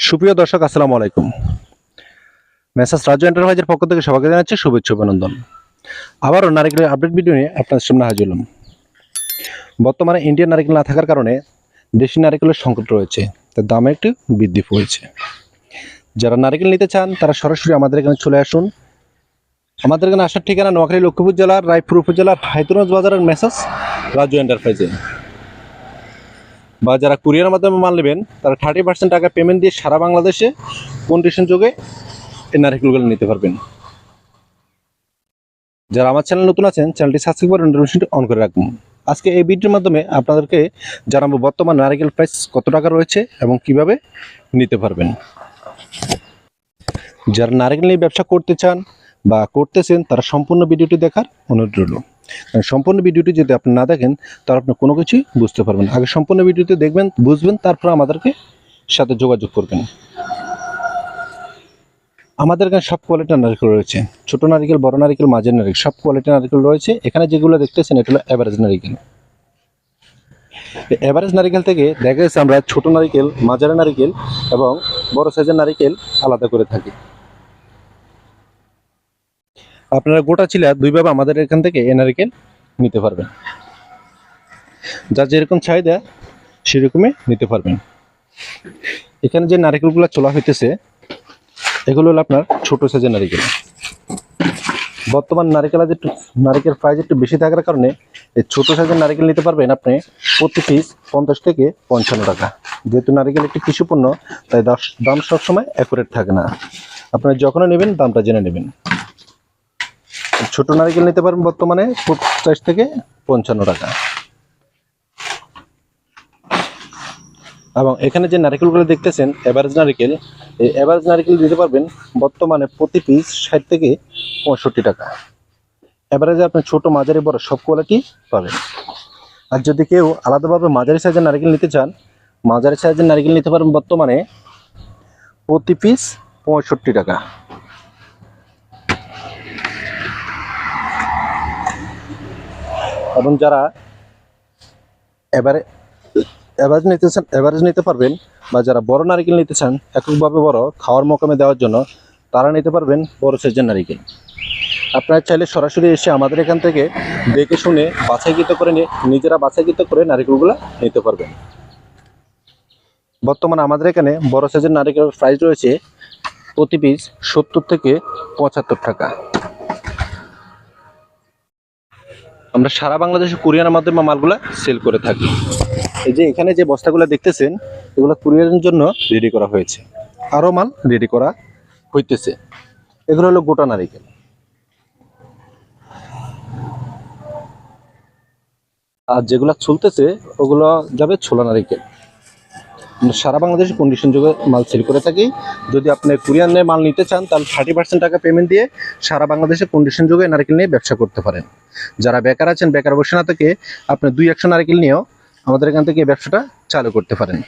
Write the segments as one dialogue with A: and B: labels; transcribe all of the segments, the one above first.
A: সুপ্রিয় দর্শক, আসসালামু আলাইকুম। মেসাস রাজু এন্টারপ্রাইজের পক্ষ থেকে সবাইকে জানাচ্ছি শুভেচ্ছা অভিনন্দন। আবারও নারিকেলের আপডেট ভিডিও নিয়ে আপনার সামনে হাজির হলাম। বর্তমানে ইন্ডিয়ান নারিকেল না থাকার কারণে দেশি নারিকেলের সংকট রয়েছে, তার দামে একটু বৃদ্ধি হয়েছে যারা নারিকেল নিতে চান, তারা সরাসরি আমাদের এখানে চলে আসুন। আমাদের এখানে আসার ঠিকানা নোয়াখালী লক্ষ্মীপুর জেলার, রায়পুর উপজেলার হায়তুরগঞ্জ বাজারের মেসাস রাজু এন্টারপ্রাইজে। বা যারা কুরিয়ার মাধ্যমে মাল নেবেন, তারা থার্টি পার্সেন্ট টাকা পেমেন্ট দিয়ে সারা বাংলাদেশে কন্ডিশন যোগে এই নারিকেলগুলো নিতে পারবেন। যারা আমার চ্যানেল নতুন আছেন চ্যানেলটি সাবস্ক্রাইব করে অন করে রাখুন। আজকে এই ভিডিওর মাধ্যমে আপনাদেরকে জানাব বর্তমান নারিকেল প্রাইস কত টাকা রয়েছে এবং কীভাবে নিতে পারবেন। যারা নারিকেল নিয়ে ব্যবসা করতে চান বা করতেছেন, তারা সম্পূর্ণ ভিডিওটি দেখার অনুরোধ রইল। সম্পূর্ণ ভিডিওটি যদি আপনি না দেখেন, তাহলে আপনি কোনো কিছুই বুঝতে পারবেন আগে সম্পূর্ণ ভিডিওটি দেখবেন, বুঝবেন, তারপর আমাদেরকে সাথে যোগাযোগ করবেন। আমাদের এখানে সব কোয়ালিটির নারিকেল রয়েছে। ছোট নারিকেল, বড় নারিকেল, মাঝের নারকেল, সব কোয়ালিটির নারিকেল রয়েছে। এখানে যেগুলো দেখতেছেন, এটা হলো অ্যাভারেজ নারিকেল। অ্যাভারেজ নারকেল থেকে দেখা যাচ্ছে আমরা ছোট নারকেল, মাঝারি নারিকেল এবং বড় সাইজের নারিকেল আলাদা করে থাকি। আপনারা গোটা চিলা দুইভাবে আমাদের এখান থেকে এ নারকেল নিতে পারবেন। যার যেরকম চাহিদা, সেরকমই নিতে পারবেন। এখানে যে নারকেলগুলো চলা হইতেছে, এগুলো হলো আপনার ছোট সাইজের নারিকেল। বর্তমান নারিকেল আজ একটু, নারিকেল প্রাইস একটু বেশি থাকার কারণে এই ছোটো সাইজের নারিকেল নিতে পারবেন আপনি প্রতি পিস পঞ্চাশ থেকে পঞ্চান্ন টাকা। যেহেতু নারিকেল একটি কৃষি পণ্য, তাই দাম সবসময় অ্যাকুরেট থাকে না। আপনারা যখনই নেবেন, দামটা জেনে নেবেন। ছোট নারিকেল নিতে পারবেন বর্তমানে পঞ্চাশ থেকে পঞ্চান্ন টাকা। এবং এখানে যে নারকেলগুলো দেখতেছেন এভারেজ নারকেল, এই এভারেজ নারকেল দিতে পারবেন বর্তমানে প্রতি পিস ষাট থেকে পঁয়ষট্টি টাকা। এভারেজে আপনি ছোট, মাঝারি, বড় সব কোয়ালিটি পাবেন। আর যদি কেউ আলাদাভাবে মাঝারি সাইজের নারিকেল নিতে চান, মাঝারি সাইজের নারকেল নিতে পারবেন বর্তমানে প্রতি পিস পঁয়ষট্টি টাকা। এবং যারা এবারে এভারেজ নিতে চান অ্যাভারেজ নিতে পারবেন বা যারা বড় নারিকেল নিতে চান, এককভাবে বড় খাওয়ার মোকামে দেওয়ার জন্য তারা নিতে পারবেন বড় সাইজের নারিকেল। আপনারা চাইলে সরাসরি এসে আমাদের এখান থেকে দেখে শুনে বাছাইকৃত করে নিজেরা বাছাইকৃত করে নারিকেলগুলো নিতে পারবেন। বর্তমানে আমাদের এখানে বড় সাইজের নারিকেলের প্রাইস রয়েছে প্রতি পিস সত্তর থেকে পঁচাত্তর টাকা। আমরা সারা বাংলাদেশে কুরিয়ার মাধ্যমে মালগুলা সেল করে থাকি। এই যে এখানে যে বস্তাগুলো দেখতেছেন, এগুলো কুরিয়ারের জন্য রেডি করা হয়েছে। আরও মাল রেডি করা হইতেছে। এগুলো হলো গোটা নারিকেল। আর যেগুলো চলতেছে ওগুলো যাবে ছোলা নারিকেল। সারা বাংলাদেশে কন্ডিশন যুগে মাল সেল করে থাকি। যদি আপনি কুরিয়ার নিয়ে মাল নিতে চান, তাহলে থার্টি পার্সেন্ট টাকা পেমেন্ট দিয়ে সারা বাংলাদেশে কন্ডিশন যুগে নারকেল নিয়ে ব্যবসা করতে পারেন। যারা বেকার আছেন, বেকার বসে না থেকে আপনি দুই, একশো নারকেল নিয়েও আমাদের এখান থেকে ব্যবসাটা চালু করতে পারেন।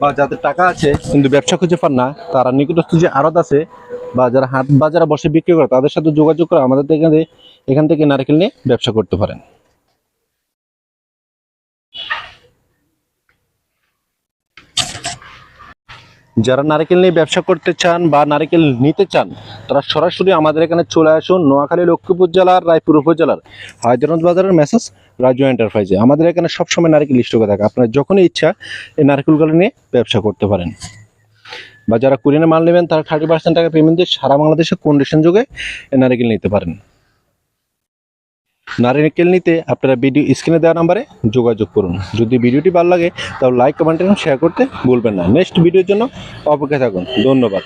A: বা যাদের টাকা আছে, কিন্তু ব্যবসা খুঁজে পান না, তারা নিকটস্থ যে আড়ত আছে বা যারা হাট বাজারে বসে বিক্রি করে, তাদের সাথে যোগাযোগ করে আমাদের এখান এখান থেকে নারকেল নিয়ে ব্যবসা করতে পারেন। যারা নারকেল নিয়ে ব্যবসা করতে চান বা নারকেল নিতে চান, তারা সরাসরি আমাদের এখানে চলে আসুন নোয়াখালী লক্ষ্মীপুর জেলার, রায়পুর উপজেলার, হায়দ্রাবাদ বাজারের মেসেজ রাজু এন্টারপ্রাইজে। আমাদের এখানে সবসময় নারকেল স্টকে থাকে। আপনার যখনই ইচ্ছা, এই নারকেলগুলো নিয়ে ব্যবসা করতে পারেন। বা যারা কুরিয়ানে মাল নেবেন, তারা থার্টি পার্সেন্ট টাকা পেমেন্ট দিয়ে সারা বাংলাদেশে কন্ডিশন যোগে এই নারকেল নিতে পারেন। নারিকেল নিতে আপনারা ভিডিও স্ক্রিনে দেওয়া নাম্বারে যোগাযোগ করুন। যদি ভিডিওটি ভালো লাগে তাহলে লাইক, কমেন্ট এবং শেয়ার করতে ভুলবেন না। নেক্সট ভিডিওর জন্য অপেক্ষা থাকুন। ধন্যবাদ।